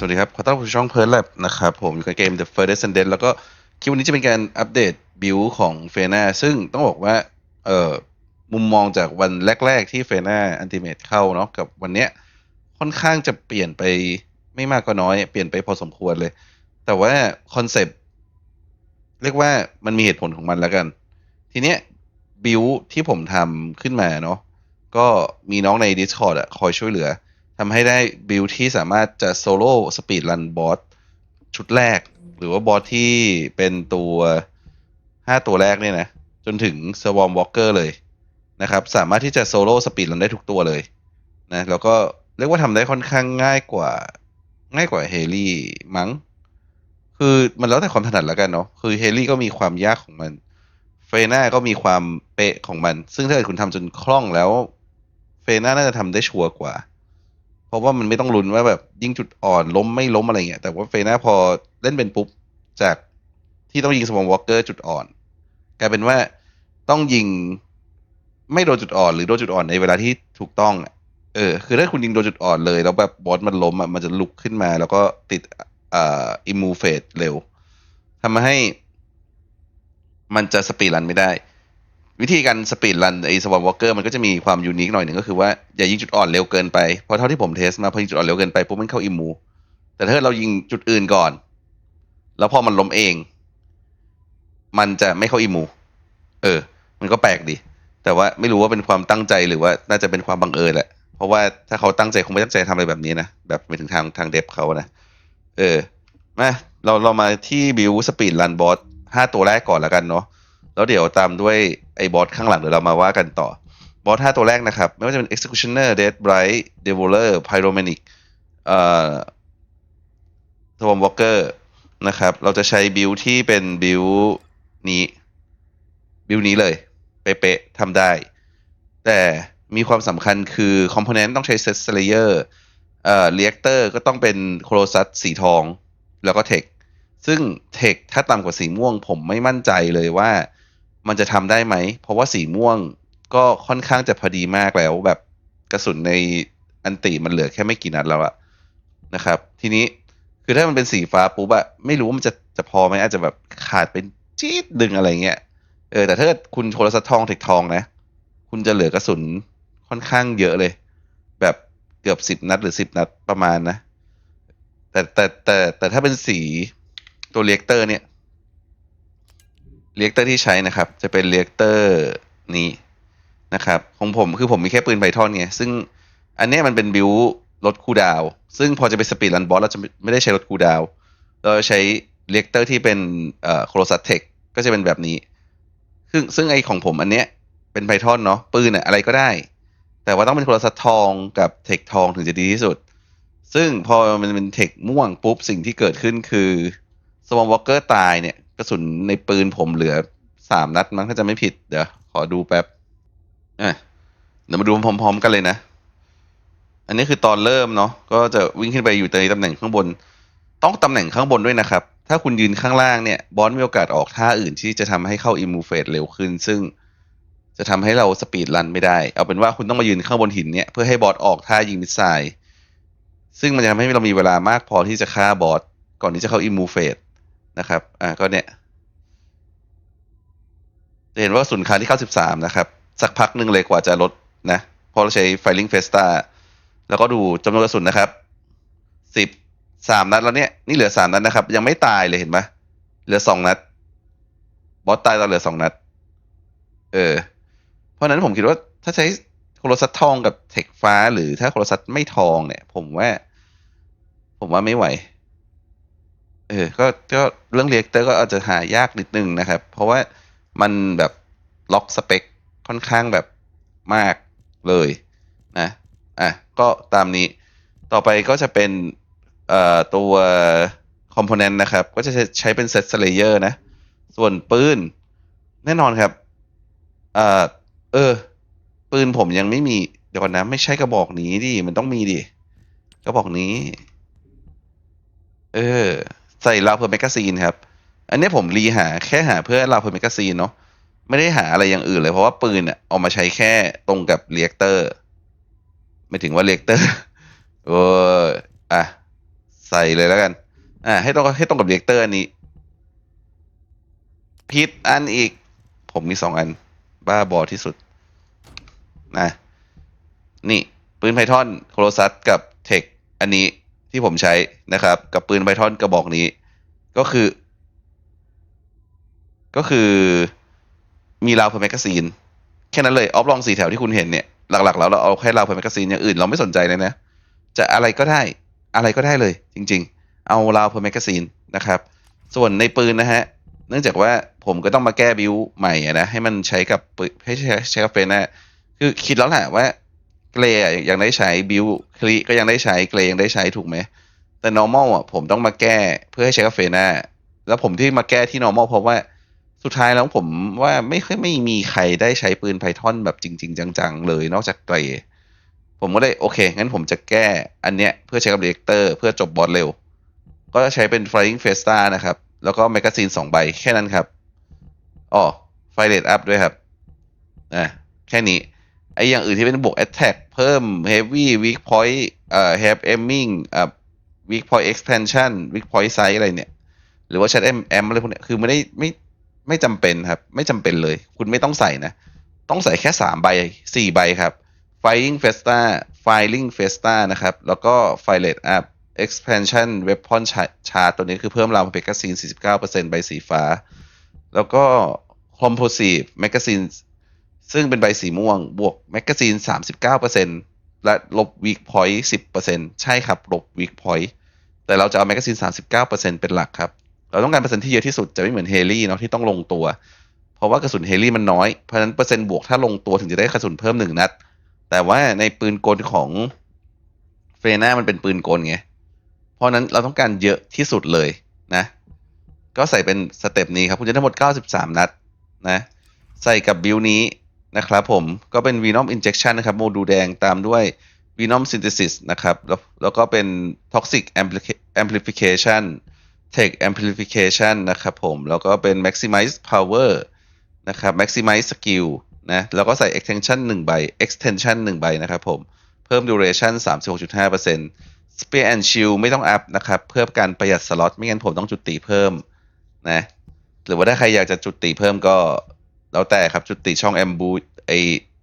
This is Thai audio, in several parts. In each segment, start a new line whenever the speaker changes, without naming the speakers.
สวัสดีครับ ขอต้อนรับสู่ช่องเพิร์ลแลบนะครับ ผมอยู่กับเกม The First Descendant แล้วก็คลิปวันนี้จะเป็นการอัปเดตบิลของเฟน่าซึ่งต้องบอกว่าเอ่อมุมมองจากวันแรก ๆ ที่เฟน่าอันติเมตเข้าเนาะกับวันเนี้ยค่อนข้างจะเปลี่ยนไปไม่มากก็น้อย เปลี่ยนไปพอสมควรเลย แต่ว่าคอนเซปต์เรียกว่ามันมีเหตุผลของมันแล้วกัน ทีเนี้ยบิลที่ผมทำขึ้นมาเนาะก็มีน้องใน Discord อะคอยช่วยเหลือ ทำให้ได้บิลที่สามารถจะโซโล่สปีดรันบอสชุดแรก หรือว่าบอสที่เป็นตัวห้าตัวแรกเนี่ยนะ จนถึงสวอมวอล์กเกอร์เลยนะครับ สามารถที่จะโซโล่สปีดรันได้ทุกตัวเลยนะแล้วก็เรียกว่าทำได้ค่อนข้างง่ายกว่า ง่ายกว่าเฮลี่มั้ง คือมันแล้วแต่ความถนัดแล้วกันเนาะคือเฮลี่ก็มีความยากของมันเฟน่าก็มีความเป๊ะของมัน ซึ่งถ้าเกิดคุณทำจนคล่องแล้ว เฟน่าน่าจะทำได้ชัวร์กว่า เพราะว่ามันไม่ต้องลุ้นว่าแบบยิงจุดอ่อนล้มไม่ล้มอะไรเงี้ยแต่ว่าเฟน่าพอเล่นเป็นปุ๊บจากที่ต้องยิงสมองวอลเกอร์จุดอ่อน กลายเป็นว่าต้องยิงไม่โดนจุดอ่อนหรือโดนจุดอ่อนในเวลาที่ถูกต้องเออคือถ้าคุณยิงโดนจุดอ่อนเลย แล้วแบบบอสมันล้มอะมันจะลุกขึ้นมา แล้วก็ติดอ่าอิมูเฟตเร็วทำให้มันจะสปีดรันไม่ได้ วิธีการสปีดรันไอสวอมวอลเกอร์มันก็จะมีความยูนิคหน่อยหนึ่งก็คือว่าอย่ายิงจุดอ่อนเร็วเกินไป เพราะเท่าที่ผมเทสมาพอยิงจุดอ่อนเร็วเกินไปปุ๊บมันเข้าอิมู แต่ถ้าเรายิงจุดอื่นก่อน แล้วพอมันล้มเอง มันจะไม่เข้าอิมู เออ มันก็แปลกดี แต่ว่าไม่รู้ว่าเป็นความตั้งใจหรือว่าน่าจะเป็นความบังเอิญแหละ เพราะว่าถ้าเขาตั้งใจคงไม่ตั้งใจทำอะไรแบบนี้นะ แบบไปถึงทางทางเดฟเขานะ เออ มาเราเรามาที่บิวสปีดรันบอสห้าตัวแรกก่อนแล้วกันเนาะ แล้วเดี๋ยวตามด้วยไอ้บอสข้างหลังเดี๋ยวเรามาว่ากันต่อบอสห้าตัวแรกนะครับ ไม่ว่าจะเป็น Executioner Dead Bright Devoler Pyromanic เอ่อ Storm Walker นะครับ เราจะใช้บิลที่เป็นบิลนี้ บิลนี้เลย เป๊ะๆทำได้ แต่มีความสำคัญคือคอมโพเนนต์ต้องใช้เซตเลเยอร์เอ่อเรียกเตอร์ก็ต้องเป็นโครซัสสีทอง แล้วก็เทคซึ่งเทคถ้าต่ำกว่าสีม่วงผมไม่มั่นใจเลยว่า มันจะทำได้ไหม เพราะว่าสีม่วงก็ค่อนข้างจะพอดีมากแล้ว แบบกระสุนในอันติมันเหลือแค่ไม่กี่นัดแล้วอะนะครับ ทีนี้คือถ้ามันเป็นสีฟ้าปุ๊บอะไม่รู้ว่ามันจะจะพอไหมอาจจะแบบขาดเป็นจี๊ดดึงอะไรเงี้ยเออแต่ถ้าเกิดคุณโทรศัพท์ทองเทคทองนะ คุณจะเหลือกระสุนค่อนข้างเยอะเลย แบบเกือบสิบนัดหรือสิบนัดประมาณนะ แต่แต่แต่แต่ถ้าเป็นสีตัวเรียกเตอร์เนี่ย เรียกเตอร์ที่ใช้นะครับ จะเป็นเรียกเตอร์นี้นะครับของผมคือผมมีแค่ปืนไพทอนไงซึ่งอันนี้มันเป็นบิวลดคูดาว ซึ่งพอจะไปสปีดรันบอสเราจะไม่ได้ใช้ลดคูดาว เราจะใช้เรียกเตอร์ที่เป็นเอ่อโครซัตเทคก็จะเป็นแบบนี้ ซึ่งซึ่งไอของผมอันเนี้ยเป็นไพทอนเนาะปืนอะอะไรก็ได้ แต่ว่าต้องเป็นโครซัตทองกับเทคทองถึงจะดีที่สุด ซึ่งพอมันเป็นเทคม่วงปุ๊บสิ่งที่เกิดขึ้นคือสวอมวอลเกอร์ตายเนี่ย กระสุนในปืนผมเหลือสามนัดมั้งถ้าจะไม่ผิดเดี๋ยวขอดูแป๊บอะเดี๋ยวมาดูพร้อม ๆ กันเลยนะ อันนี้คือตอนเริ่มเนาะก็จะวิ่งขึ้นไปอยู่ในตำแหน่งข้างบน ต้องตำแหน่งข้างบนด้วยนะครับ ถ้าคุณยืนข้างล่างเนี่ยบอสมีโอกาสออกท่าอื่นที่จะทำให้เข้าอิมูเฟสเร็วขึ้น ซึ่งจะทำให้เราสปีดรันไม่ได้ เอาเป็นว่าคุณต้องมายืนข้างบนหินเนี่ยเพื่อให้บอสออกท่ายิงมิสไซล์ซึ่งมันจะทำให้เรามีเวลามากพอที่จะฆ่าบอสก่อนที่จะเข้าอิมูเฟส นะครับ อ่าก็เนี่ยจะเห็นว่าศูนย์ค้าที่เข้า13นะครับ สักพักหนึ่งเลยกว่าจะลดนะเพราะเราใช้ Firing Festa แล้วก็ดูจำนวนกระสุนนะครับ10 3นัดแล้วเนี่ยนี่เหลือ3นัดนะครับ ยังไม่ตายเลยเห็นไหมเหลือ2นัด บอสตายตอนเหลือ2นัด เออ เพราะนั้นผมคิดว่าถ้าใช้โครซัตทองกับเทคฟ้า หรือถ้าโครซัตไม่ทองเนี่ย ผมว่า ผมว่าไม่ไหว เออก็ก็เรื่องเรียกเตอร์ก็อาจจะหายากนิดนึงนะครับ เพราะว่ามันแบบล็อกสเปคค่อนข้างแบบมากเลยนะอะก็ตามนี้ต่อไปก็จะเป็นเอ่อตัวคอมโพเนนต์นะครับ ก็จะใช้เป็นเซตสเลเยอร์นะ ส่วนปืนแน่นอนครับเอ่อเออ ปืนผมยังไม่มี เดี๋ยวก่อนนะ ไม่ใช่กระบอกนี้ดิ มันต้องมีดิ กระบอกนี้ เออ ใส่ลาวเพอร์แมกกาซีนครับ อันนี้ผมรีหาแค่หาเพื่อลาวเพอร์แมกกาซีนเนาะไม่ได้หาอะไรอย่างอื่นเลย เพราะว่าปืนเนี่ยเอามาใช้แค่ตรงกับเรียกเตอร์ไม่ถึงว่าเรียกเตอร์เอออะใส่เลยแล้วกัน อ่าให้ตรงให้ตรงกับเรียกเตอร์อันนี้พิดอันอีก ผมมีสองอัน บ้าบอที่สุดนะนี่ปืนไพทอนโครซัสกับเทคอันนี้ ที่ผมใช้นะครับ กับปืนไพทอนกระบอกนี้ ก็คือ ก็คือมีราวเพอร์แมกซีนแค่นั้นเลยออฟลองสี่แถวที่คุณเห็นเนี่ยหลักๆแล้วเราเอาแค่ราวเพอร์แมกซีนอย่างอื่นเราไม่สนใจเลยนะ จะอะไรก็ได้อะไรก็ได้เลย จริง ๆ เอาราวเพอร์แมกซีนนะครับ ส่วนในปืนนะฮะเนื่องจากว่าผมก็ต้องมาแก้บิวใหม่นะให้มันใช้กับให้ใช้ใช้กับเฟรนนะคือคิดแล้วแหละว่า เกรย์ยังได้ใช้บิวคลีก็ยังได้ใช้เกรย์ยังได้ใช้ถูกไหมแต่ normal อะผมต้องมาแก้เพื่อให้ใช้กับเฟน่าแล้วผมที่มาแก้ที่ normal เพราะว่าสุดท้ายแล้วผมว่าไม่ค่อยไม่มีใครได้ใช้ปืนไพทอนแบบจริง ๆ จังๆ เลยนอกจากเกรย์ผมก็เลยโอเค งั้นผมจะแก้อันเนี้ยเพื่อใช้กับเรียกเตอร์เพื่อจบบอสเร็ว ก็จะใช้เป็น Flying Festa นะครับ แล้วก็แมกกาซีนสองใบแค่นั้นครับอ๋อไฟเลตอัพด้วยครับอะแค่นี้ ไออย่างอื่นที่เป็นบวก attack เพิ่ม heavy weak point เอ่อ have aiming อ่า weak point expansion weak point size อะไรเนี่ย หรือว่า chat m m อมอะไรพวกเนี้ยคือไม่ได้ไม่ไม่จำเป็นครับ ไม่จำเป็นเลย คุณไม่ต้องใส่นะ ต้องใส่แค่สามใบสี่ใบครับ firing festa firing festa นะครับ แล้วก็ filate up expansion weapon chart ตัวนี้คือเพิ่มราวเพก a ซีน49%ใบสีฟ้า แล้วก็ composite magazine ซึ่งเป็นใบสีม่วง บวกแมกกาซีน 39%และลบ weak point 10%ใช่ครับ ลบ weak point แต่เราจะเอาแมกกาซีน 39%เป็นหลักครับ เราต้องการเปอร์เซ็นต์ที่เยอะที่สุดจะไม่เหมือนเฮลี่เนาะที่ต้องลงตัว เพราะว่ากระสุนเฮลี่มันน้อย เพราะฉะนั้นเปอร์เซ็นต์บวกถ้าลงตัวถึงจะได้กระสุนเพิ่มหนึ่งนัด แต่ว่าในปืนกลของเฟน่ามันเป็นปืนกลไง เพราะนั้นเราต้องการเยอะที่สุดเลยนะ ก็ใส่เป็นสเต็ปนี้ครับ คุณจะได้ทั้งหมด 93 นัดนะ ใส่กับบิลนี้ นะครับผมก็เป็น Venom Injection นะครับโมดูลแดงตามด้วย Venom Synthesis นะครับ แล้วแล้วก็เป็น Toxic Amplification Tech Amplification นะครับผม แล้วก็เป็น Maximize Power นะครับ Maximize Skill นะแล้วก็ใส่ Extension 1 ใบ Extension 1 ใบนะครับผม เพิ่ม Duration 36.5% Spear and Shield ไม่ต้องอัพนะครับ เพื่อการประหยัดสล็อตไม่งั้นผมต้องจุดติเพิ่มนะหรือว่าถ้าใครอยากจะจุดติเพิ่มก็ แล้วแต่ครับจุติช่องแอมบูไอ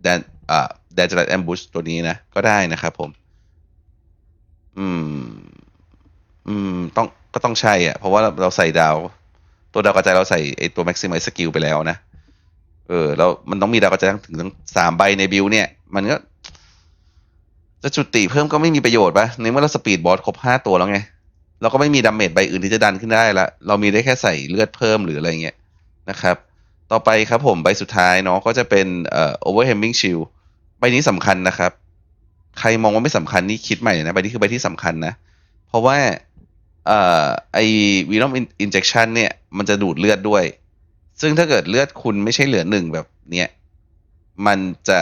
แดนอ่าแดนจ r ดแอมบูชตัวนี้นะ ก็ได้นะครับผม อืม อืม ต้องก็ต้องใช่อะ เพราะว่าเราใส่ดาว ตัวดาวกระจายเราใส่ไอตัว maximize skill ไปแล้วนะ เออ แล้วมันต้องมีดาวกระจายถึงทั้งสามใบในบิลเนี่ย มันก็ จะจุติเพิ่มก็ไม่มีประโยชน์ปะในเมื่อเราสปีดบอสครบห้าตัวแล้วไง เราก็ไม่มีดาเมจใบอื่นที่จะดันขึ้นได้ละ เรามีได้แค่ใส่เลือดเพิ่มหรืออะไรเงี้ยนะครับ ต่อไปครับผมใบสุดท้ายเนาะก็จะเป็นเอ่อ overhanging shield ใบนี้สำคัญนะครับ ใครมองว่าไม่สำคัญนี่คิดใหม่เลยนะใบนี้คือใบที่สำคัญนะ เพราะว่าเอ่อไอ venom injection เนี่ยมันจะดูดเลือดด้วย ซึ่งถ้าเกิดเลือดคุณไม่ใช่เหลือหนึ่งแบบเนี้ยมันจะ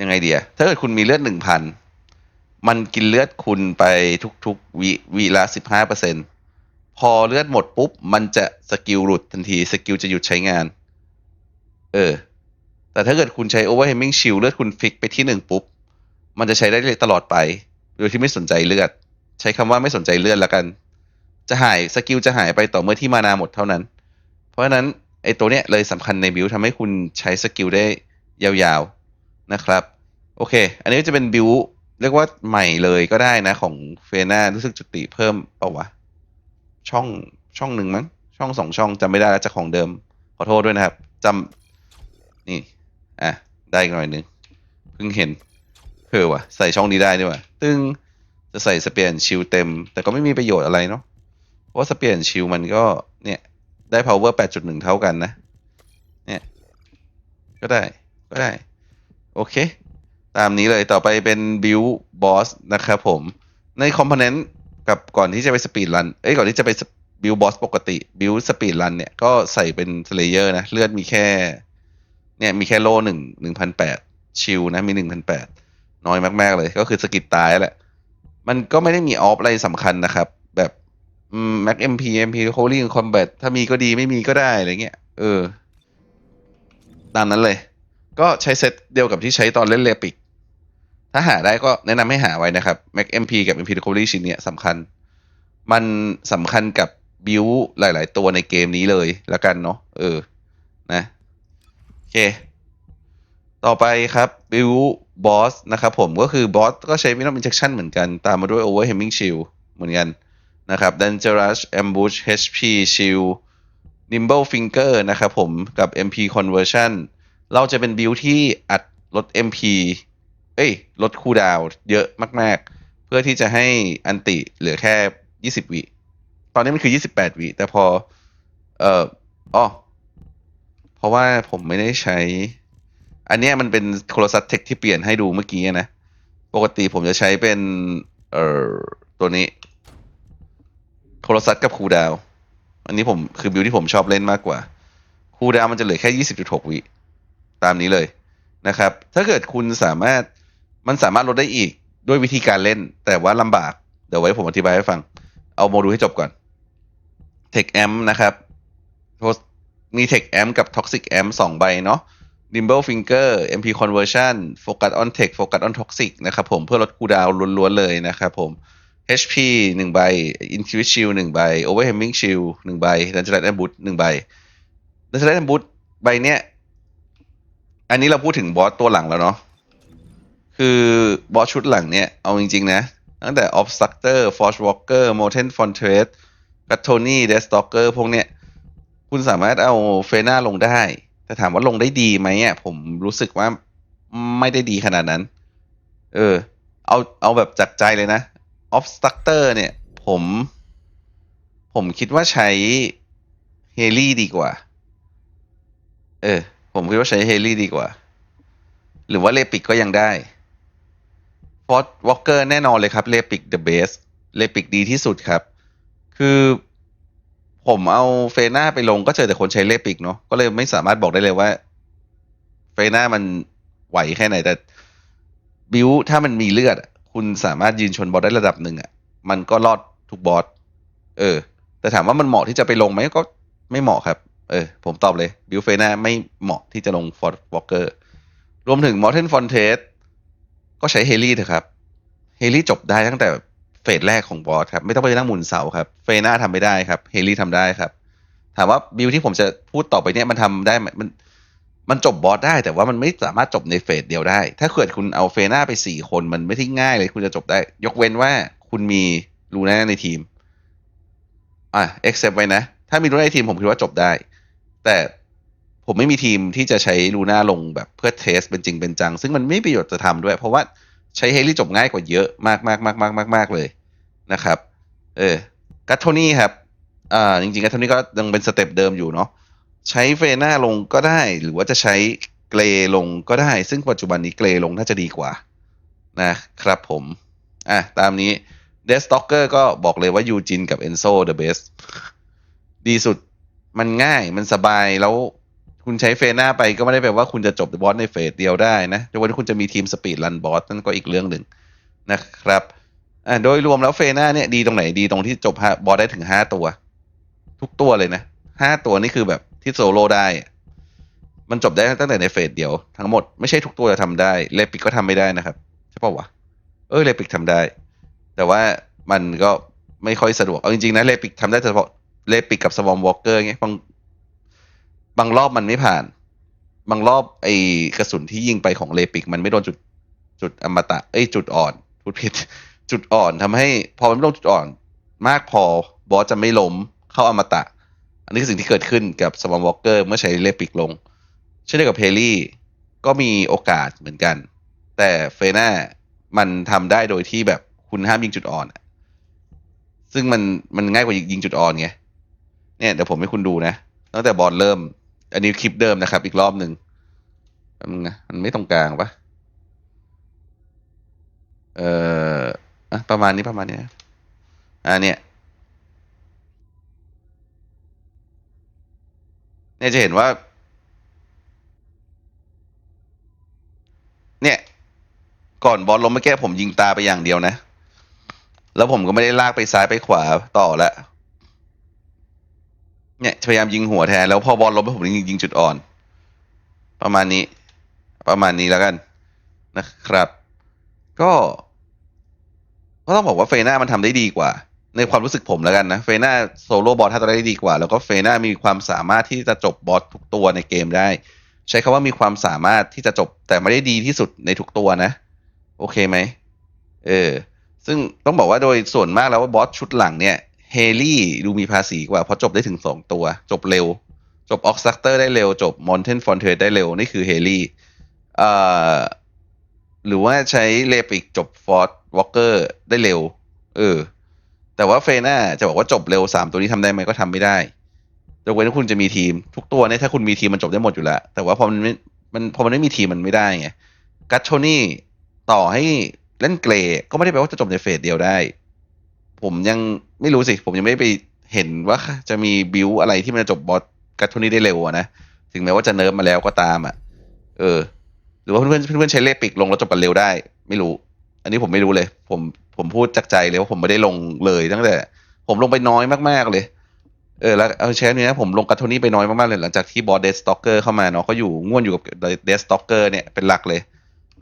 ยังไงเดียถ้าเกิดคุณมีเลือดหนึ่งพันมันกินเลือดคุณไปทุกๆวิวิละสิบห้าเปอร์เซ็นต์ พอเลือดหมดปุ๊บ มันจะสกิลหลุดทันที สกิลจะหยุดใช้งาน เออ แต่ถ้าเกิดคุณใช้ overhanging shield เลือดคุณฟิกไปที่หนึ่งปุ๊บ มันจะใช้ได้เลยตลอดไป โดยที่ไม่สนใจเลือด ใช้คำว่าไม่สนใจเลือดแล้วกัน จะหายสกิลจะหายไปต่อเมื่อที่มานาหมดเท่านั้น เพราะฉะนั้นไอ้ตัวเนี้ยเลยสำคัญในบิลทำให้คุณใช้สกิลได้ยาวๆนะครับ โอเค อันนี้จะเป็นบิลเรียกว่าใหม่เลยก็ได้นะของเฟน่ารู้สึกจุติเพิ่มเปล่าวะ ช่องช่องหนึ่งมั้งช่องสองช่องจำไม่ได้แล้วจากของเดิม ขอโทษด้วยนะครับจำนี่อะได้อีกหน่อยหนึงเพิ่งเห็นเออว่ะใส่ช่องนี้ได้ด้วยว่ะตึงจะใส่สเปียนชิลเต็ม แต่ก็ไม่มีประโยชน์อะไรเนาะเพราะสเปียนชิลมันก็เนี่ยได้ power 8.1 เท่ากันนะ เนี่ย ก็ได้ ก็ได้ โอเค ตามนี้เลย ต่อไปเป็น build boss นะครับผม ในคอมโพเนนต์ กับก่อนที่จะไปสปีดรัน เอ้ยก่อนที่จะไปบิวบอสปกติบิวสปีดรันเนี่ยก็ใส่เป็นเลเยอร์นะ เลือดมีแค่ เนี่ยมีแค่โลหนึ่งหนึ่งพันแปดชิลนะ มีหนึ่งพันแปดน้อยมากๆเลย ก็คือสกิดตายแหละ มันก็ไม่ได้มีออฟอะไรสำคัญนะครับ แบบแม็กเอ็มพีเอ็มพีโคลิ่งคอมแบทถ้ามีก็ดีไม่มีก็ได้อะไรเงี้ยเออตามนั้นเลย ก็ใช้เซตเดียวกับที่ใช้ตอนเล่นเลปิก ถ้าหาได้ก็แนะนำให้หาไว้นะครับ Mac MP กับ MP Recovery ชิ้นเนี้ยสำคัญ มันสำคัญกับบิวหลาย ๆ ตัวในเกมนี้เลยแล้วกันเนาะเออ นะโอเค ต่อไปครับบิวบอสนะครับผมก็คือบอสก็ใช้ Venom Injection เหมือนกัน ตามมาด้วย Overwhelming Shield เหมือนกันนะครับ Dangerous Ambush HP Shield Nimble Finger นะครับผมกับ MP Conversion เราจะเป็นบิวที่อัดลด MP เอ้ย ลดคูดาวเยอะมาก ๆ เพื่อที่จะให้อันติเหลือแค่20วิ ตอนนี้มันคือ28วิ แต่พอ เอ่ออ๋อเพราะว่าผมไม่ได้ใช้ อันนี้มันเป็นโคลซัสเทคที่เปลี่ยนให้ดูเมื่อกี้นะ ปกติผมจะใช้เป็น เอ่อ ตัวนี้โคลซัสกับคูดาว อันนี้ผมคือบิวที่ผมชอบเล่นมากกว่า คูดาวมันจะเหลือแค่20.6วิ ตามนี้เลยนะครับ ถ้าเกิดคุณสามารถ มันสามารถลดได้อีกด้วยวิธีการเล่น แต่ว่าลำบาก เดี๋ยวไว้ผมอธิบายให้ฟัง เอาโมดูลให้จบก่อน Tech Amp นะครับมี Tech Amp กับ Toxic Amp สองใบเนาะ Nimble Finger MP Conversion Focus on Tech Focus on Toxic นะครับผมเพื่อลดคูดาวล้วนๆเลยนะครับผม HP หนึ่งใบ Intuit Shield หนึ่งใบ Overwhelming Shield หนึ่งใบ Dangerous Ambush หนึ่งใบ Dangerous Ambush ใบเนี้ย อันนี้เราพูดถึงบอสตัวหลังแล้วเนาะ คือบอสชุดหลังเนี่ย เอาจริง ๆ นะ ตั้งแต่ Obstructor Force Walker Molten Fortress g a t o n y Death Stalker พวกเนี้ยคุณสามารถเอาเฟน่าลงได้ แต่ถามว่าลงได้ดีไหมอะผมรู้สึกว่าไม่ได้ดีขนาดนั้น เออ เอาเอาแบบจากใจเลยนะ Obstructor เนี่ย ผม ผมคิดว่าใช้เฮลี่ดีกว่า เออ ผมคิดว่าใช้เฮลี่ดีกว่า หรือว่าเลปิกก็ยังได้ อร์ดวอลเกอร์แน่นอนเลยครับเลปิกเดอะเบสเลปิกดีที่สุดครับ คือผมเอาเฟน่าไปลงก็เจอแต่คนใช้เลปิกเนาะก็เลยไม่สามารถบอกได้เลยว่า เฟน่ามันไหวแค่ไหนแต่บิวถ้ามันมีเลือด คุณสามารถยืนชนบอสได้ระดับหนึ่งอะ มันก็รอดทุกบอสเออ แต่ถามว่ามันเหมาะที่จะไปลงไหมก็ไม่เหมาะครับ เออ ผมตอบเลยบิวเฟน่าไม่เหมาะที่จะลงฟอร์ดวอลเกอร์รวมถึงมอร์เทนฟอนเทส ก็ใช้เฮลี่เถอะครับ เฮลี่จบได้ตั้งแต่เฟสแรกของบอสครับ ไม่ต้องไปนั่งหมุนเสาครับ เฟน่าทำไม่ได้ครับ เฮลี่ทำได้ครับ ถามว่าบิลที่ผมจะพูดต่อไปเนี่ยมันทำได้ไหมมันมันจบบอสได้แต่ว่ามันไม่สามารถจบในเฟสเดียวได้ ถ้าเกิดคุณเอาเฟน่าไปสี่คนมันไม่ที่ง่ายเลยคุณจะจบได้ ยกเว้นว่าคุณมีลูน่าในทีม อะเอ็กเซปไว้นะ ถ้ามีลูน่าในทีมผมคิดว่าจบได้ แต่ ผมไม่มีทีมที่จะใช้ลูน่าลงแบบเพื่อเทสเป็นจริงเป็นจัง ซึ่งมันไม่ประโยชน์จะทำด้วย เพราะว่าใช้เฮลี่จบง่ายกว่าเยอะมากมากมากมากมากมากเลยนะครับ เออกัตโทนี่ครับอ่าจริงๆกัตโทนี่ก็ยังเป็นสเต็ปเดิมอยู่เนาะใช้เฟน่าลงก็ได้ หรือว่าจะใช้เกรลงก็ได้ ซึ่งปัจจุบันนี้เกรลงน่าจะดีกว่า นะครับผมอะตามนี้เดสต็อกเกอร์ก็บอกเลยว่ายูจินกับเอนโซเดอะเบสดีสุดมันง่ายมันสบายแล้ว คุณใช้เฟน่าไปก็ไม่ได้แปลว่าคุณจะจบบอสในเฟสเดียวได้นะแต่ว่าคุณจะมีทีมสปีดรันบอสนั่นก็อีกเรื่องหนึ่งนะครับอ่าโดยรวมแล้วเฟน่าเนี่ยดีตรงไหนดีตรงที่จบบอสได้ถึงห้าตัว ทุกตัวเลยนะห้าตัวนี่คือแบบที่โซโล่ได้มันจบได้ตั้งแต่ในเฟสเดียวทั้งหมดไม่ใช่ทุกตัวจะทำได้เลปิกก็ทำไม่ได้นะครับใช่ป่าวะเออเลปิกทำได้ แต่ว่ามันก็ไม่ค่อยสะดวกเอาจริงๆนะเลปิกทำได้เฉพาะเลปิกกับสวอมวอลเกอร์ไงบาง บางรอบมันไม่ผ่าน บางรอบไอกระสุนที่ยิงไปของเลปิก มันไม่โดนจุดจุดอมตะเอ้ยจุดอ่อนพูดผิด จุดอ่อนทำให้พอมันไม่โดนจุดอ่อน มากพอบอสจะไม่ล้มเข้าอมตะ อันนี้คือสิ่งที่เกิดขึ้นกับสวอมวอลเกอร์เมื่อใช้เลปิกลง เช่นเดียวกับเพลลี่ก็มีโอกาสเหมือนกัน แต่เฟน่ามันทำได้โดยที่แบบคุณห้ามยิงจุดอ่อนซึ่งมันมันง่ายกว่ายิงจุดอ่อนไงเนี่ยเดี๋ยวผมให้คุณดูนะตั้งแต่บอลเริ่ม อันนี้คลิปเดิมนะครับ อีกรอบหนึ่งแป๊บนึงนะมันไม่ตรงกลางปะเอ่ออะประมาณนี้ประมาณนี้อ่าเนี่ยเนี่ยจะเห็นว่า เนี่ย ก่อนบอลล้มเมื่อกี้ผมยิงตาไปอย่างเดียวนะ แล้วผมก็ไม่ได้ลากไปซ้ายไปขวาต่อแล้ว เนี่ยพยายามยิงหัวแทนแล้วพอบอลล้ผมยิงยิงจุดอ่อน ประมาณนี้ ประมาณนี้แล้วกันนะครับ ก็ก็ต้องบอกว่าเฟน่ามันทำได้ดีกว่า ในความรู้สึกผมแล้วกันนะ เฟน่าโซโล่บอสทำได้ดีกว่า แล้วก็เฟน่ามีความสามารถที่จะจบบอสทุกตัวในเกมได้ ใช้คำว่ามีความสามารถที่จะจบแต่ไม่ได้ดีที่สุดในทุกตัวนะ โอเคไหมเออ ซึ่งต้องบอกว่าโดยส่วนมากแล้วว่าบอสชุดหลังเนี่ย เฮลี่ดูมีภาษีกว่า เพราะจบได้ถึงสองตัว จบเร็ว จบออกซักเตอร์ได้เร็ว จบมอนเทนฟอนเทอได้เร็ว นี่คือเฮลี่หรือว่าใช้เลปิกจบฟอร์ดวอลเกอร์ได้เร็ว เออ แต่ว่าเฟน่าจะบอกว่าจบเร็วสามตัวนี้ทำได้ไหมก็ทำไม่ได้ยกเว้นถ้าคุณจะมีทีม ทุกตัวเนี่ยถ้าคุณมีทีมมันจบได้หมดอยู่แล้ว แต่ว่าพอมันไม่มันพอมันไม่มีทีมมันไม่ได้ไงกัตโชนี่ต่อให้เล่นเกรก็ไม่ได้แปลว่าจะจบในเฟสเดียวได้ ผมยังไม่รู้สิ ผมยังไม่ไปเห็นว่าจะมีบิวอะไรที่มันจะจบบอสกัตโชนี่ได้เร็วนะ ถึงแม้ว่าจะเนิร์ฟมาแล้วก็ตามอะ เออ หรือว่าเพื่อนเพื่อนใช้เลปิกลงแล้วจบกันเร็วได้ ไม่รู้ อันนี้ผมไม่รู้เลย ผมผมพูดจากใจเลยว่าผมไม่ได้ลงเลยตั้งแต่ ผมลงไปน้อยมากๆเลยเออแล้วเอาแชร์นี้นะผมลงกัตโทนี่ไปน้อยมากๆเลยหลังจากที่บอสเดสต็อกเกอร์เข้ามาเนาะก็อยู่ง่วนอยู่กับเดสต็อกเกอร์เนี่ยเป็นหลักเลย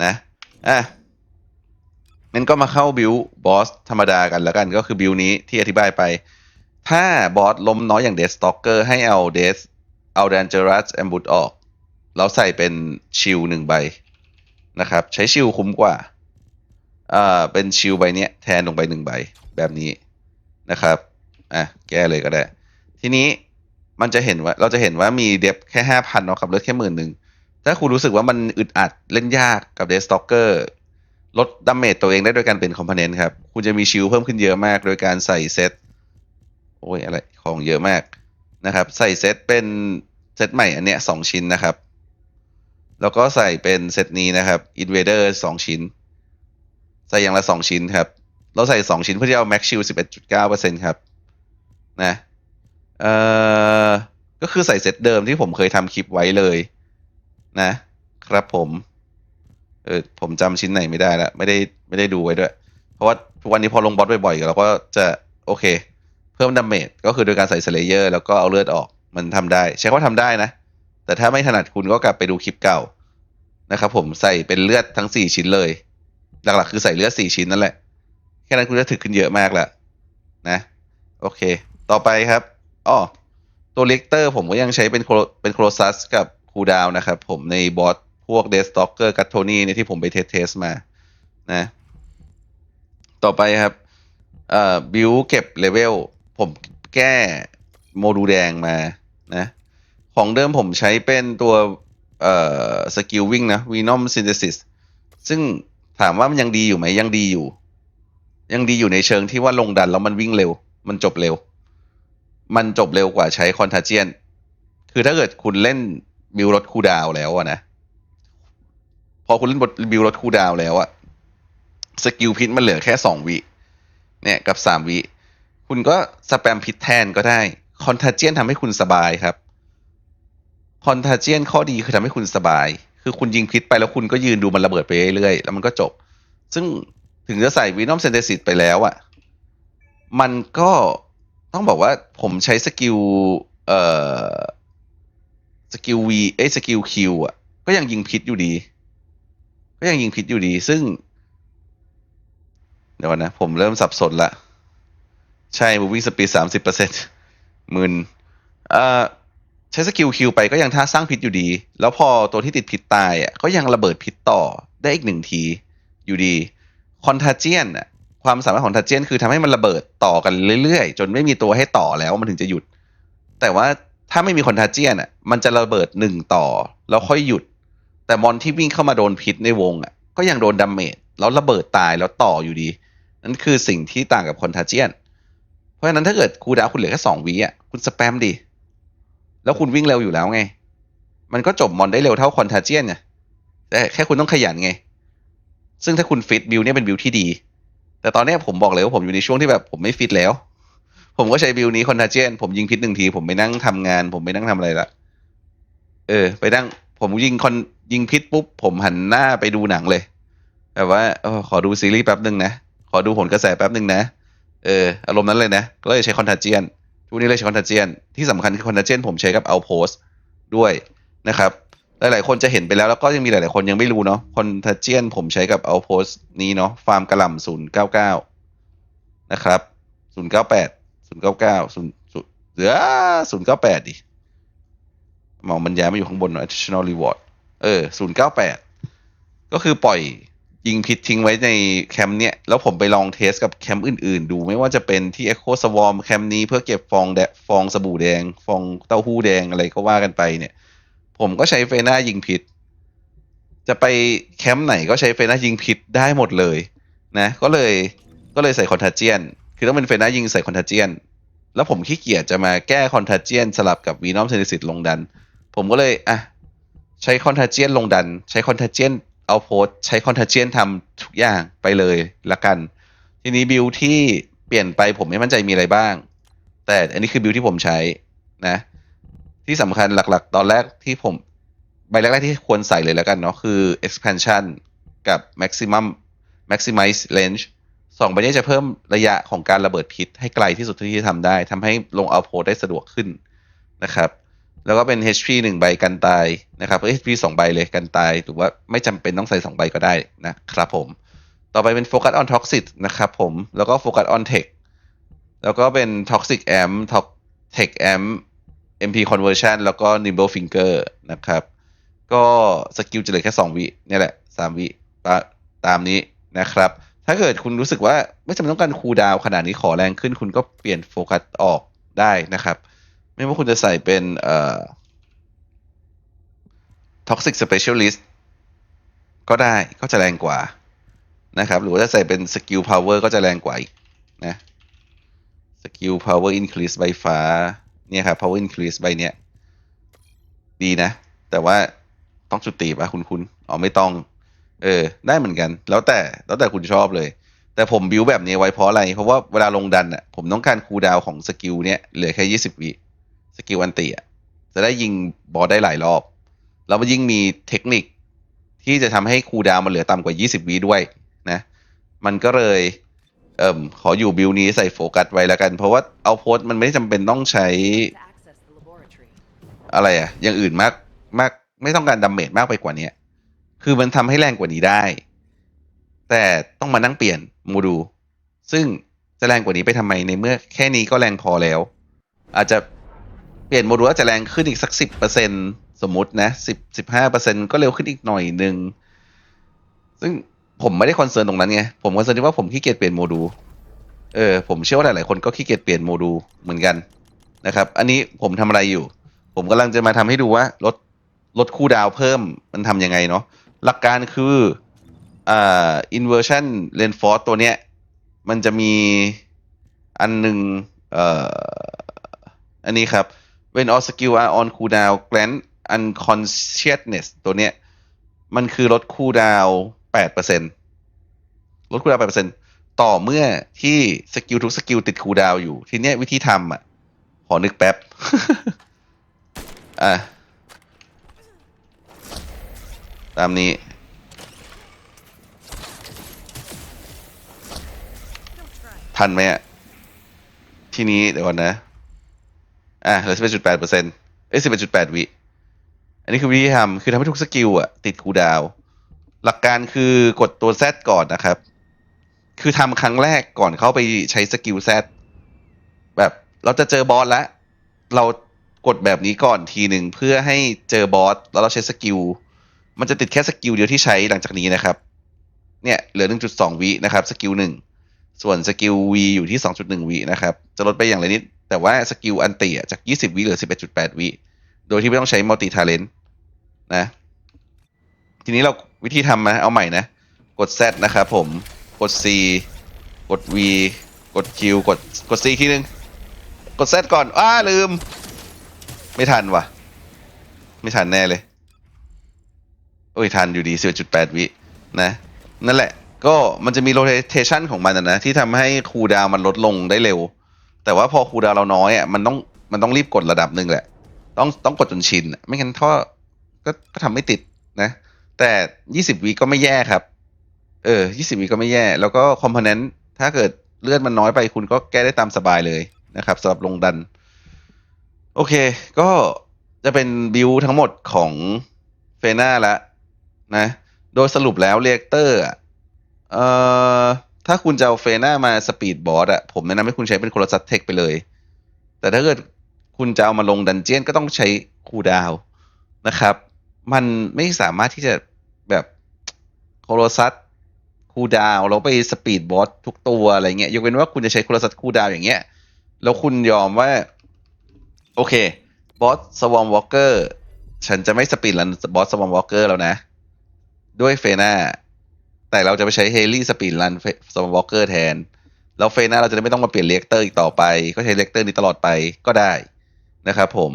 นะอะ งั้นก็มาเข้าบิวบอสธรรมดากันแล้วกันก็คือบิวนี้ที่อธิบายไป ถ้าบอสล้มน้อยอย่างเดสต็อกเกอร์ให้เอาเดสเอาแดนเจอรัสแอมบูดออกแล้วใส่เป็นชิลหนึ่งใบนะครับ ใช้ชิลคุ้มกว่าอ่าเป็นชิลใบเนี้ยแทนลงไปหนึ่งใบแบบนี้นะครับอะแก้เลยก็ได้ ทีนี้มันจะเห็นว่าเราจะเห็นว่ามีเดฟแค่ห้าพันเนาะกับเลือดแค่หมื่นหนึ่งถ้าคุณรู้สึกว่ามันอึดอัดเล่นยากกับเดสต็อกเกอร์ ลดดาเมจตัวเองได้โดยการเป็นคอมโพเนนต์ครับ คุณจะมีชิลเพิ่มขึ้นเยอะมาก โดยการใส่เซตโอ้ยอะไรของเยอะมากนะครับ ใส่เซตเป็นเซตใหม่อันเนี้ยสองชิ้นนะครับ แล้วก็ใส่เป็นเซตนี้นะครับ Invader สองชิ้น ใส่อย่างละสองชิ้นครับ เราใส่สองชิ้นเพื่อที่เอา Max Shield 11.9%ครับนะเอ่อก็คือใส่เซตเดิมที่ผมเคยทำคลิปไว้เลย นะครับผม เออผมจำชิ้นไหนไม่ได้แล้วไม่ได้ไม่ได้ดูไว้ด้วย เพราะว่าทุกวันนี้พอลงบอสบ่อยๆเราก็จะโอเค เพิ่มดาเมจก็คือโดยการใส่สเลเยอร์แล้วก็เอาเลือดออกมันทำได้ ใช้คำว่าทำได้นะ แต่ถ้าไม่ถนัดคุณก็กลับไปดูคลิปเก่านะครับผมใส่เป็นเลือดทั้งสี่ชิ้นเลย หลักๆคือใส่เลือดสี่ชิ้นนั่นแหละ แค่นั้นคุณจะถึกขึ้นเยอะมากแล้วนะ โอเค ต่อไปครับอ้อตัวเลกเตอร์ผมก็ยังใช้เป็นโครเป็นโครซัสกับคูดาวนะครับผมในบอส วกเดสต็อกเกอร์กัตโทนี่เนี่ยที่ผมไปเทสเทสมานะ ต่อไปครับเอ่อบิวเก็บเลเวลผมแก้โมดูลแดงมานะ ของเดิมผมใช้เป็นตัวเอ่อสกิลวิ่งนะวีนอมซินเ h ซิสซึ่งถามว่ามันยังดีอยู่ไหมยังดีอยู่ ยังดีอยู่ในเชิงที่ว่าลงดันแล้วมันวิ่งเร็ว มันจบเร็ว มันจบเร็วกว่าใช้คอนทาเจียน คือถ้าเกิดคุณเล่นบิวรถคูดาวแล้วอะนะ อคุณเล่นบทบิวรถคูดาวแล้วอะสกิลพิษมันเหลือแค่สองวิเนี่ยกับสามวิ คุณก็สแปมพิษแทนก็ได้คอนทาเจียนทำให้คุณสบายครับคอนทาเจียนข้อดีคือทำให้คุณสบาย คือคุณยิงพิษไปแล้วคุณก็ยืนดูมันระเบิดไปเรื่อยๆแล้วมันก็จบ ซึ่งถึงจะใส่วีนอมเซนเ e ซิสไปแล้วอะมันก็ต้องบอกว่าผมใช้สกิลเอ่อสกิล V เอ้สกิล Q อะก็ยังยิงพิษอยู่ดี ก็ยังยิงพิษอยู่ดีซึ่ง เดี๋ยวนะ ผมเริ่มสับสนละ ใช่ moving speed สามสิบเปอร์เซ็นต์มึนเอ่อใช้สกิลคิวไปก็ยังท่าสร้างพิษอยู่ดี แล้วพอตัวที่ติดพิษตายอะก็ยังระเบิดพิษต่อได้อีกหนึ่งทีอยู่ดีคอนทาเจียนอะความสามารถของทาเจียนคือทำให้มันระเบิดต่อกันเรื่อยๆ จนไม่มีตัวให้ต่อแล้วมันถึงจะหยุด แต่ว่าถ้าไม่มีคอนทาเจียนอะมันจะระเบิดหนึ่งต่อ แล้วค่อยหยุด แต่มอนที่วิ่งเข้ามาโดนพิษในวงอะก็ยังโดนดาเมจแล้วระเบิดตายแล้วต่ออยู่ดี นั่นคือสิ่งที่ต่างกับคอนทาเจียน เพราะฉะนั้นถ้าเกิดคูดาวคุณเหลือแค่สองวิอะคุณสแปมดิแล้วคุณวิ่งเร็วอยู่แล้วไง มันก็จบมอนได้เร็วเท่าคอนทาเจียนไงแต่แค่คุณต้องขยันไง ซึ่งถ้าคุณฟิตบิลเนี่ยเป็นบิลที่ดี แต่ตอนนี้ผมบอกเลยว่าผมอยู่ในช่วงที่แบบผมไม่ฟิตแล้ว ผมก็ใช้บิลนี้คอนทาเจียนผมยิงพิษหนึ่งที ผมไปนั่งทำงาน ผมไปนั่งทำอะไรละ เออ ไปนั่ง ผมยิงคอน ยิงพิษปุ๊บ ผมหันหน้าไปดูหนังเลยแบบว่าออขอดูซีรีส์แป๊บหนึ่งนะ ขอดูผลกระแสแป๊บหนึ่งนะ เอออารมณ์นั้นเลยนะก็เลยใช้คอนทาเจียนทุกนี้เลยใช้คอนทาเจียนที่สำคัญคือคอนทาเจียนผมใช้กับเอาโพสด้วยนะครับหลายๆคนจะเห็นไปแล้วแล้วก็ยังมีหลายๆคนยังไม่รู้เนาะคอนทัเจียนผมใช้กับเอาโพสนี้เนาะฟาร์มกระหล่ำศูนย์เก้าเก้านะครับศูนย์เก้าแปดศูนย์เก้าเก้าศูนย์เหลือศูนย์เก้าแปดดิหมองบรรยายมาอยู่ข้างบนเนอะ additional reward เออศูนย์เก้าแปดก็คือปล่อยยิงพิษทิ้งไว้ในแคมป์เนี่ย แล้วผมไปลองเทสกับแคมป์อื่น ๆ ดูไม่ว่าจะเป็นที่ Echo Swarm แคมป์นี้เพื่อเก็บฟองแดฟองสบู่แดง ฟองเต้าหู้แดงอะไรก็ว่ากันไปเนี่ย ผมก็ใช้เฟน่ายิงพิษ จะไปแคมป์ไหนก็ใช้เฟน่ายิงพิษได้หมดเลยนะ ก็เลยก็เลยใส่คอนทัเจียน คือต้องเป็นเฟน่ายิงใส่คอนทัเจียน แล้วผมขี้เกียจจะมาแก้คอนทัเจียนสลับกับวีนอมเทนิสิตลงดัน ผมก็เลยอะ ใช้คอนทัเจียนลงดัน ใช้คอนทัเจียนเอาโพสใช้คอนทัเจียนทำทุกอย่างไปเลยละกัน ทีนี้บิลที่เปลี่ยนไปผมไม่มั่นใจมีอะไรบ้าง แต่อันนี้คือบิลที่ผมใช้นะ ที่สำคัญหลักๆ ตอนแรกที่ผม ใบแรกๆที่ควรใส่เลยแล้วกันเนาะคือ expansion กับ maximum maximize range สองใบนี้จะเพิ่มระยะของการระเบิดพิษให้ไกลที่สุดที่จะทำได้ทำให้ลงเอาโพสได้สะดวกขึ้นนะครับ แล้วก็เป็น HP หนึ่งใบกันตายนะครับ HP สองใบเลยกันตายหรือว่าไม่จำเป็นต้องใส่สองใบก็ได้นะครับผม ต่อไปเป็น Focus on Toxic นะครับผม แล้วก็ Focus on Tech แล้วก็เป็น Toxic Amp t o t e c h Amp MP Conversion แล้วก็ Nimble Finger นะครับ ก็สกิลจะเหลือแค่ 2 วิเนี่ยแหละ 3 วิตามนี้นะครับ ถ้าเกิดคุณรู้สึกว่าไม่จำเป็นต้องการคูดาวขนาดนี้ขอแรงขึ้น คุณก็เปลี่ยนโฟกัสออกได้นะครับ ไม่ว่าคุณจะใส่เป็นเอ่อ Toxic Specialist ก็ได้ก็จะแรงกว่านะครับ หรือว่าถ้าใส่เป็น Skill Power ก็จะแรงกว่าอีกนะ Skill Power Increase ใบฟ้าเนี่ยครับ Power Increase ใบเนี้ยดีนะ แต่ว่าต้องจุดตีป่ะคุณคุณอ๋อไม่ต้อง เออ ได้เหมือนกัน แล้วแต่แล้วแต่คุณชอบเลย แต่ผมบิวแบบนี้ไว้เพราะอะไร เพราะว่าเวลาลงดันอะผมต้องการคูลดาวของสกิลเนี้ยเหลือแค่ยี่สิบวิ กิลอันติอะจะได้ยิงบอสได้หลายรอบ แล้วมันยิ่งมีเทคนิคที่จะทำให้คูดาวมันเหลือต่ำกว่ายี่สิบวิด้วยนะ มันก็เลยเอ่มขออยู่บิวนี้ใส่โฟกัสไว้แล้วกัน เพราะว่าเอาโพสมันไม่จำเป็นต้องใช้ อะไรอะอย่างอื่นมากมากไม่ต้องการดาเมจมากไปกว่านี้คือมันทำให้แรงกว่านี้ได้ แต่ต้องมานั่งเปลี่ยนโมดูลซึ่งจะแรงกว่านี้ไปทำไมในเมื่อแค่นี้ก็แรงพอแล้ว อาจจะ เปลี่ยนโมดูลอาจจะแรงขึ้นอีกสักสิบเปอร์เซ็นสมมตินะสิบสิบห้าเปอร์เซ็นก็เร็วขึ้นอีกหน่อยหนึ่งซึ่งผมไม่ได้คอนเซิร์นตรงนั้นไงผมคอนเซิร์นที่ว่าผมขี้เกียจเปลี่ยนโมดูลเออผมเชื่อว่าหลายๆคนก็ขี้เกียจเปลี่ยนโมดูลเหมือนกันนะครับ อันนี้ผมทำอะไรอยู่ ผมกำลังจะมาทำให้ดูว่าลดลดคูลดาวเพิ่มมันทำยังไงเนาะหลักการคืออ่า inversion reinforce ตัวเนี้ยมันจะมีอันหนึ่งเอ่ออันนี้ครับ when all skill are on cooldown grant unconsciousness ตัวเนี้ย มันคือลดคูลดาวแปดเปอร์เซ็นลดคูลดาวแปดเปอร์เซ็นต่อเมื่อที่สกิลทุกสกิลติดคูลดาวอยู่ ทีเนี้ยวิธีทำอะ ขอนึกแป๊บ อะ ตามนี้ทันไหมอะ ทีนี้เดี๋ยวก่อนนะ อะเหลือสิบเอ็ดจุดแปดเปอร์เซ็นต์เอ้ยสิบเอ็ดจุดแปดวิ อันนี้คือวิธีทำคือทำให้ทุกสกิลอะติดคูดาว หลักการคือกดตัว Z ก่อนนะครับ คือทำครั้งแรกก่อนเข้าไปใช้สกิล Z แบบเราจะเจอบอสแล้ว เรากดแบบนี้ก่อนทีหนึ่งเพื่อให้เจอบอสแล้วเราใช้สกิล มันจะติดแค่สกิลเดียวที่ใช้หลังจากนี้นะครับ เนี่ยเหลือ1.2วินะครับสกิลหนึ่งส่วนสกิล V อยู่ที่2.1วินะครับ จะลดไปอย่างไรนิด แต่ว่าสกิลอันติอะจาก 20 วิเหลือ 11.8 วิ โดยที่ไม่ต้องใช้มัลติทาเลนต์นะ ทีนี้เราวิธีทำนะ เอาใหม่นะ กด Z นะครับผม กด C กด V กด Q กด กด C ทีนึง กด Z ก่อน อ้า ลืม ไม่ทันว่ะ ไม่ทันแน่เลย โอ้ย ทันอยู่ดี 11.8 วินะ นั่นแหละ ก็มันจะมีโรเทชันของมันนะที่ทำให้คูลดาวมันลดลงได้เร็ว แต่ว่าพอคูดาวเราน้อยอะมันต้องมันต้องรีบกดระดับหนึ่งแหละ ต้องต้องกดจนชินไม่งั้นท่อก็ก็ทำไม่ติดนะ แต่ยี่สิบวิก็ไม่แย่ครับ เออยี่สิบวิก็ไม่แย่ แล้วก็คอมโพเนนต์ถ้าเกิดเลือดมันน้อยไปคุณก็แก้ได้ตามสบายเลยนะครับสำหรับลงดัน โอเค ก็จะเป็นบิวทั้งหมดของเฟน่าละนะ โดยสรุปแล้วเรียกเตอร์อะเอ่อ ถ้าคุณจะเอาเฟน่ามาสปีดบอสอะผมแนะนำให้คุณใช้เป็นโคลซัสเทคไปเลย แต่ถ้าเกิดคุณจะเอามาลงดันเจียนก็ต้องใช้คูดาวนะครับ มันไม่สามารถที่จะแบบโคลซัสคูดาวแล้วไปสปีดบอสทุกตัวอะไรเงี้ยยกเว้นว่าคุณจะใช้โคลซัสคูดาวอย่างเงี้ย แล้วคุณยอมว่า โอเคบอสสวอมวอล์กเกอร์ฉันจะไม่สปีดรันบอสสวอมวอล์กเกอร์แล้วนะ ด้วยเฟน่า แต่เราจะไปใช้เฮลี่สปีดรันสวอมวอลเกอร์แทน แล้วเฟน่าเราจะได้ไม่ต้องมาเปลี่ยนเลกเตอร์อีกต่อไป ก็ใช้เลกเตอร์นี้ตลอดไปก็ได้นะครับผม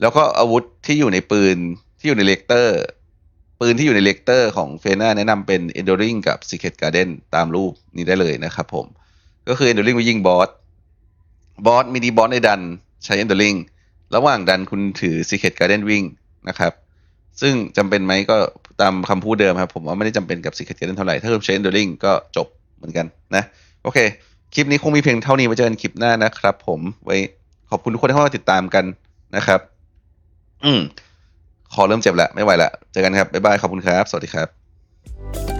แล้วก็อาวุธที่อยู่ในปืนที่อยู่ในเลกเตอร์ ปืนที่อยู่ในเลกเตอร์ของเฟน่าแนะนำเป็น Enduring กับ Secret Garden ตามรูปนี้ได้เลยนะครับผม ก็คือ Enduring ไว้ยิงบอสบอสมินิบอสในดันใช้ Enduring ระหว่างดันคุณถือ Secret Garden วิ่งนะครับ ซึ่งจำเป็นไหมก็ ตามคำพูดเดิมครับ ผมว่าไม่ได้จำเป็นกับ Secret Garden เท่าไหร่ ถ้าคุณใช้ Enduring ก็จบเหมือนกันนะ โอเค คลิปนี้คงมีเพียงเท่านี้ไว้เจอกันคลิปหน้านะครับ ผมไว้ขอบคุณทุกคนที่เข้ามาติดตามกันนะครับ อืมขอเริ่มเจ็บแล้วไม่ไหวแล้วเจอกันครับบ๊ายบายขอบคุณครับ สวัสดีครับ